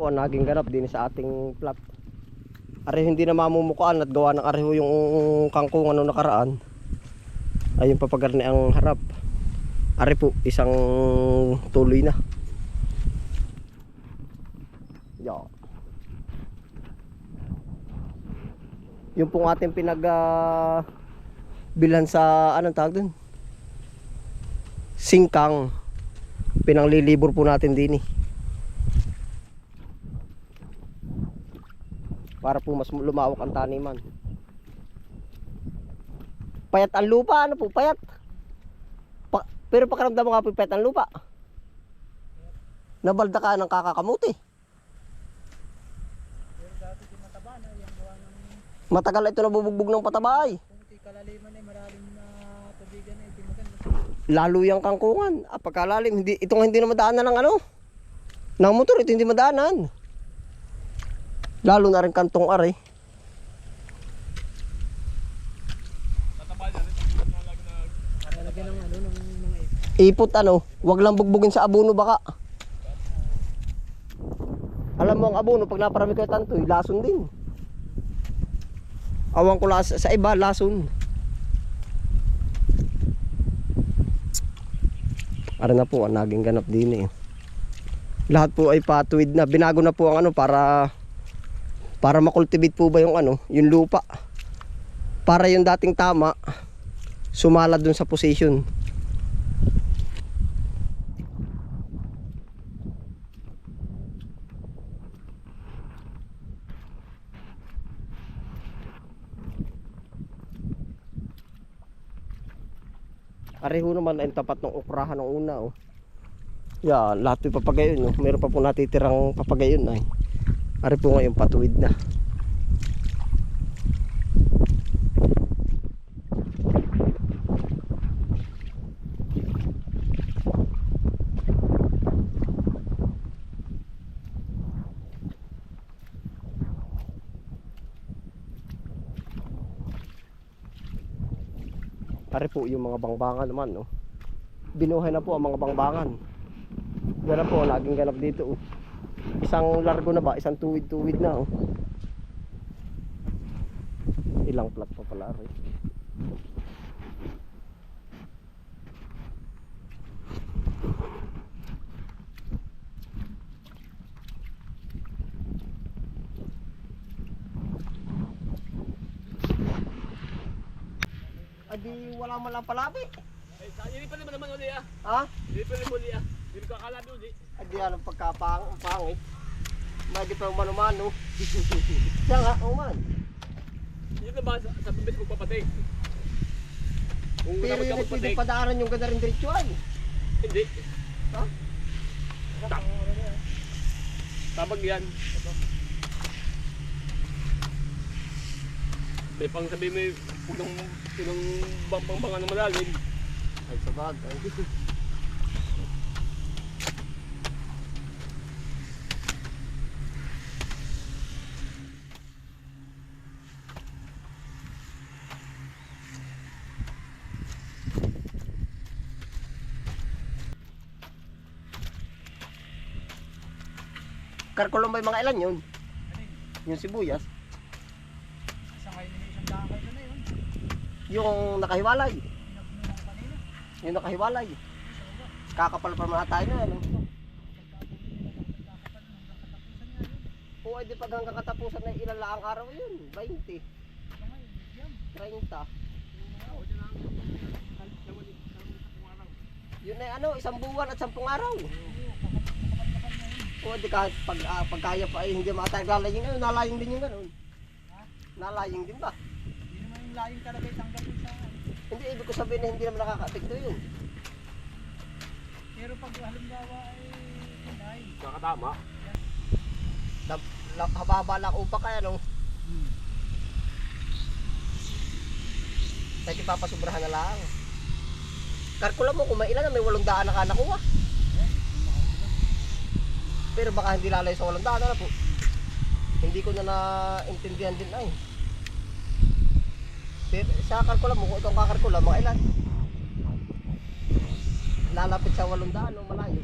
po ang naging ganap din sa ating plot. Areho hindi na mamumukaan at gawa ng areho yung kangkong ano nakaraan. Ayun papagarni ang harap. Are po isang tuloy na. Yo. Yung pong ating pinag ah, bilhan sa anong tawag dun? Singkang. Pinanglilibor po natin din eh. Para po mas lumawak ang taniman. Payat ang lupa, ano po, payat. Pa, pero pakiramdam mo nga po payat ang lupa. Nabalda ka ng kakakamuti. Dati di mataba na, yung Matagal ito nabubugbog ng patabay. kunti kalaliman ay malalim na tubigan ay di maganda. Lalo yung kangkungan. Ah, pagkalalim, hindi, itong hindi na madaanan ng ano. Ng motor, ito hindi madaanan. Lalo na rin kantong ip. Ipot ano, wag lang bugbugin sa abono baka. Alam mo ang abono, pag naparami kayo tantoy, lason din. Awang ko las, sa iba, lason. Ara na po, ang naging ganap din eh. Lahat po ay patuwid na. Binago na po ang ano para para makultivate po ba yung ano, yung lupa. Para yung dating tama, sumala dun sa position. Areho naman ang tapat ng ukrahan ng una oh. Yeah, lahat yung papagayon oh. Meron pa po natitirang papagayon ay. Ari po ngayon patuwid na. Ari po yung mga bangbangan naman, no. Binuhay na po ang mga bangbangan. Yan po, naging ganap dito, oh. Isang largo na ba? Isang tuwid-tuwid na, oh. Ilang plat pa pala, ari. Adi, wala man lang palabi. Ay, sa hindi pa naman naman uli ah. Ha? Hindi pa naman uli ah. Hindi ko akala doon uli. Adi, anong pagkapang, ang pangit. Hindi pa manumano. Siya nga, oh man. Yun na ba sa, sa bibit ko papatay? Kung Pero yun ka ay pwede padaanan yung ganda rin diretso ay. Hindi. Ha? Tabag yan. May pang sabi may pulang pulang bang bang bang ng malalim. Ay, sabagay. Karkulong ba yung mga ilan yun? Yung sibuyas? Na. Yung nakahiwalay? Yung nakahiwalay? Kakapal pa mga tayo na ano? O edi pag hanggang katapusan na ilan lang ang araw yun? 20, 30. Yun ay ano, isang buwan at sampung araw. O di kahit pag, ah, pagkaya pa ay hindi matay lalaying ano, nalaying din yung ganun. Nalaying din ba? Hindi naman yung layong talaga isang gabi sa Hindi, ibig ko sabihin na hindi naman nakaka-apekto yun. Pero pag halimbawa ay kunay. Nakatama. Lab, lab, hababa lang upa kaya no? Kaya ipapasubrahan na lang. Kalkula mo kung may ilan na may walong daan na ka nakuha. Pero baka hindi lalay sa walang daan. Ano po? Hindi ko na naintindihan din ay. Pero sa karkula mo, itong kakarkula, mga ilan. Lalapit sa walong daan, no? malayo.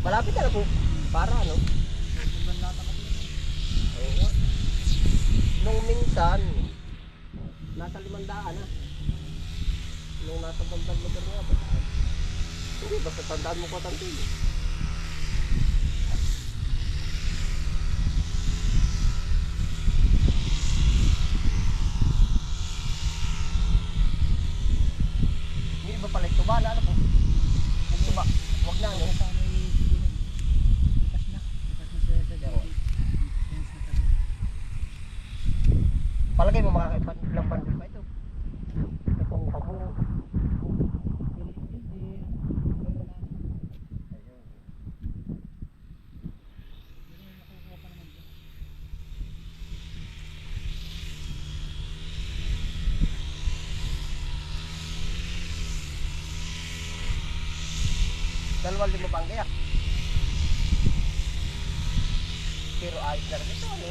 Malapit na po. Para ano? Oo. Nung minsan, nasa limandaan na. Ah. Nung nasa bandang lugar nga ba? Hindi, basta tandaan mo ko tantili. Dalawang lima bang kaya? Pero ayos na rin ito ano.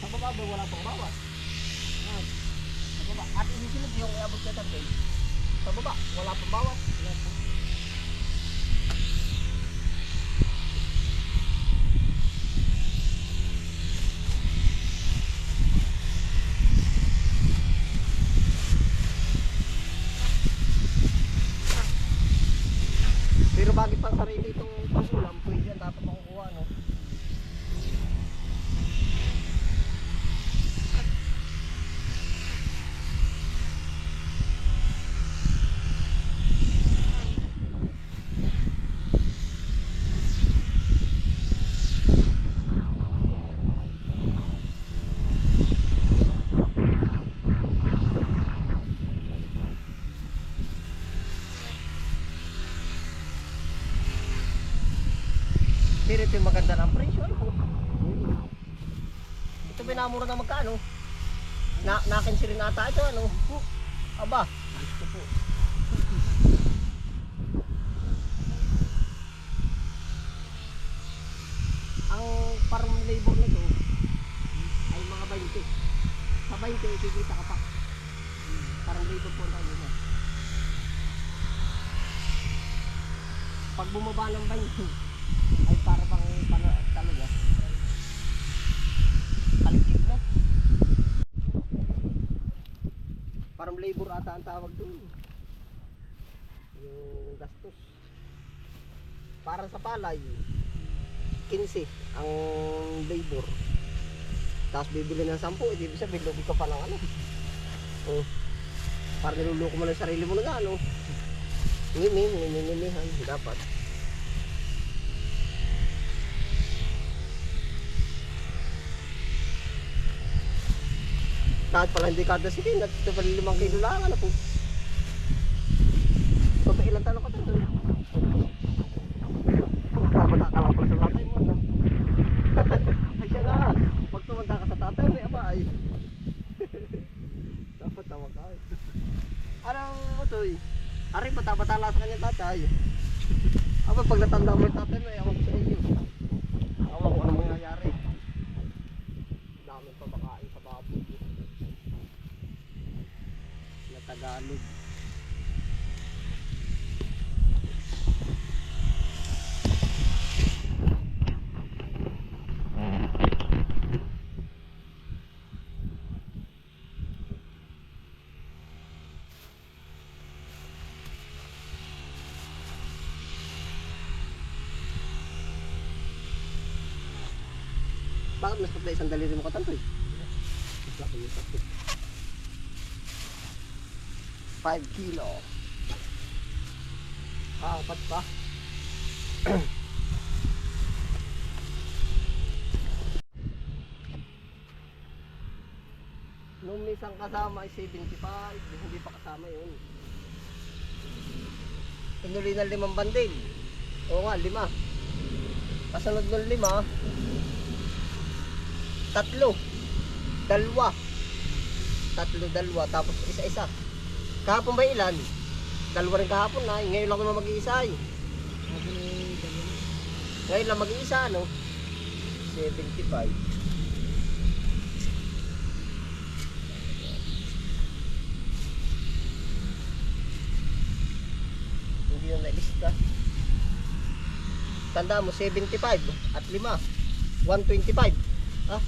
Sa baba ba wala pang bawas? Sa baba. At isisunod yung iabot tatay. Sa baba, wala pang bawas. Wala pang. Ito binamura na magkano? Na nakinsi rin ata ito ano? Aba. Ang parang labor nito ay mga 20. Sa 20 ikikita ka pa. Parang labor po tayo na. Pag bumaba ng 20, ay para bang pano, talaga. Kaligid na. Parang labor ata ang tawag doon. Yung gastos. Para sa palay, 15 ang labor. Tapos bibili ng 10, eh, ibig sabihin, lubi ka pa ng ano. Oh. Para niluluko mo ng sarili mo na ano. Ngini, ngini, ngini, dapat. Kahit pala hindi kada sige, nagtito pala limang kilo lang, ano po. So, may ilang tanong ka tayo. Dapat akala pala sa tatay mo, no? Ay, siya nga. Pag tumanda ka sa tatay, may abay. Dapat tawag ka. eh. Anong eh? Ari, bata-bata sa kanya tatay. Aba, pag natanda mo yung tatay mo, eh, awag sa iyo. Awag ko anong mangyayari. Dami pa makain sa baboy. eh. Na Tagalog. Bakit mas patay isang daliri mo katantoy? Mas laki yung sakit. 5 kilo. Apat pa. Nung isang kasama ay 75, hindi pa kasama yun. Pinuli na limang bandil. Oo nga, lima. Kasunod ng lima, tatlo. Dalawa. Tatlo, dalawa. Tapos isa-isa. Kahapon ba ilan? Dalawa rin kahapon na. Ngayon lang naman mag-iisa eh. Ni Daniel, Ngayon lang mag-iisa, no? 75. Hindi na nailista. Tanda mo, 75 at 5. 125. Ah?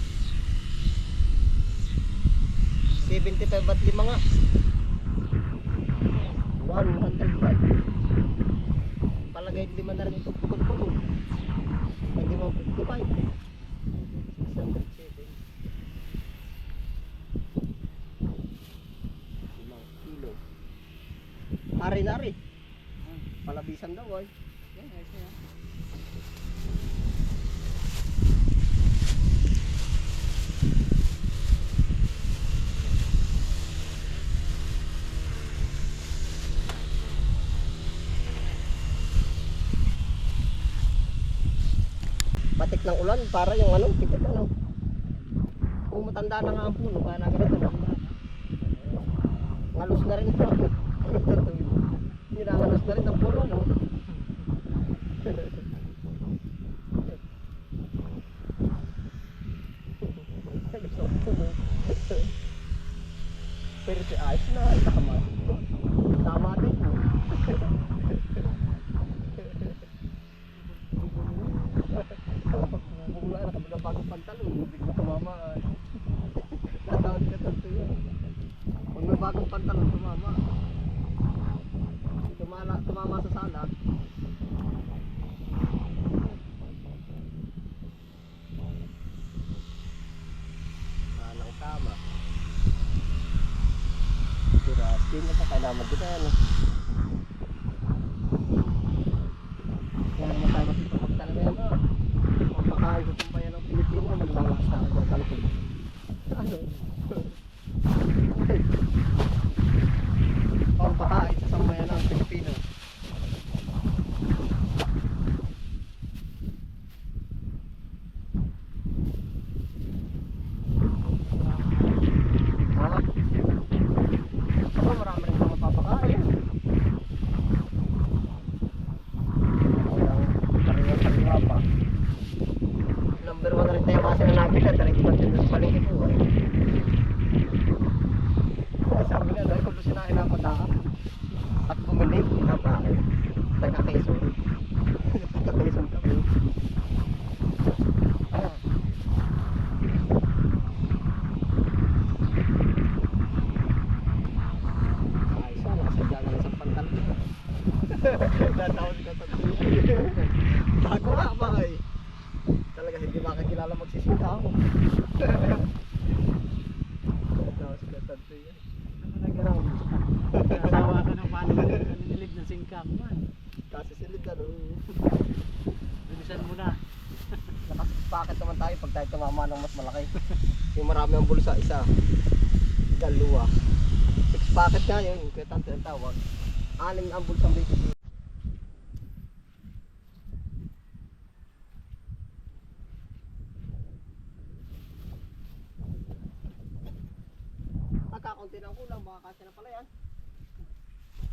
75 at 5 nga. 105. Palagay lima na rin itong pukul-pukul. Hindi mo 55. 607. Limang kilo. Ari-nari. Palabisan daw ay. Yan, ayos na yan. Ng ulan para yung ano, pitik ano. Kung matanda na nga ang puno, kaya na ganito. Ngalos na rin ito. Hinangalos na rin ang puno, no? Pero si ayos na, tama. Tama din. Kung wala, nakabila bagong pantalon, bigla tumama. Natawad ka tanto yun. Kung pantalon, tumama. Tumala, tumama sa sala. Anang tama. Tiras, din na pa kailangan din na ano. Kaya naman tayo masipag talaga yan ah. Ang pakain sa sambayan ng Pilipino, magbawas na ako sa talipin. Ano? Ang pakain sa sambayan ng Pilipino. Ha? Ako marami rin mga papakain. Sariwa-sariwa pa. Number na tayo kasi na talagang din sa palengke po. eh. Sabi nga, dahil kung sinahin na pataan at bumili, napakain. Taga Quezon. Taga Quezon kami. Ah. Ay, sana, sadya na isang pantalon. Natawag ka sa Bago nga ba eh. Talaga hindi makakilala magsisita ako. Natawag ka sa Nag-ground. Nasawa ka ng paano ng singkang man. Kasi silid na nung Bilisan mo na. naman tayo pag tayo tumama ng mas malaki. Yung marami ang bulsa, isa. Dalawa. Six packet nga yun, kaya tanto yung tawag. Anim ang bulsa may bibili. Nagkakunti ng kulang, baka kasya na pala yan.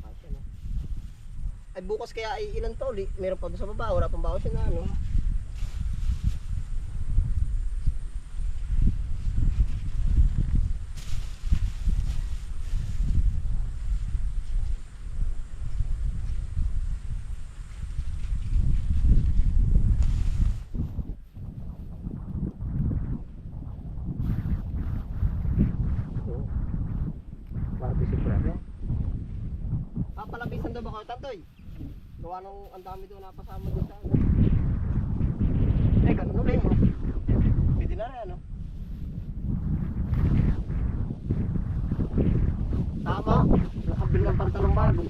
Kasya na. Ay bukas kaya ay ilan to uli? Meron pa doon sa baba, wala pang bawas yun na ano. Oo. Para bisipra. Papalabisan daw ba kayo, Tantoy? Gawa nung ang dami doon napasama doon sa ano. Eh, ganun ulit mo. Pwede na rin, ano? Tama. Nakabili ng pantalong bago.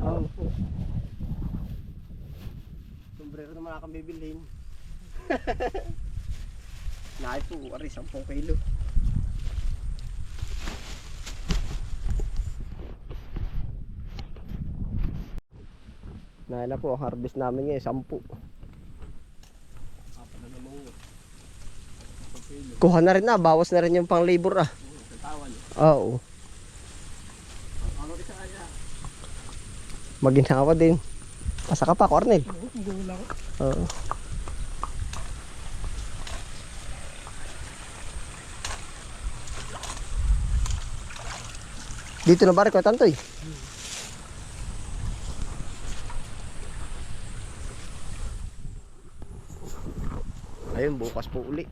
Oh. Sombrero naman akong bibilhin. Naay po, ari 10 kilo. Naila po, ang harvest namin ngayon, 10. Apat na naman mo. Pagkilo. Kuha na rin na, bawas na rin yung pang labor ah. Oo, Ano maginawa din. Asa ka pa, Cornel? Oo. Dito na ba rin ko, Tantoy? Ayun, bukas po uli.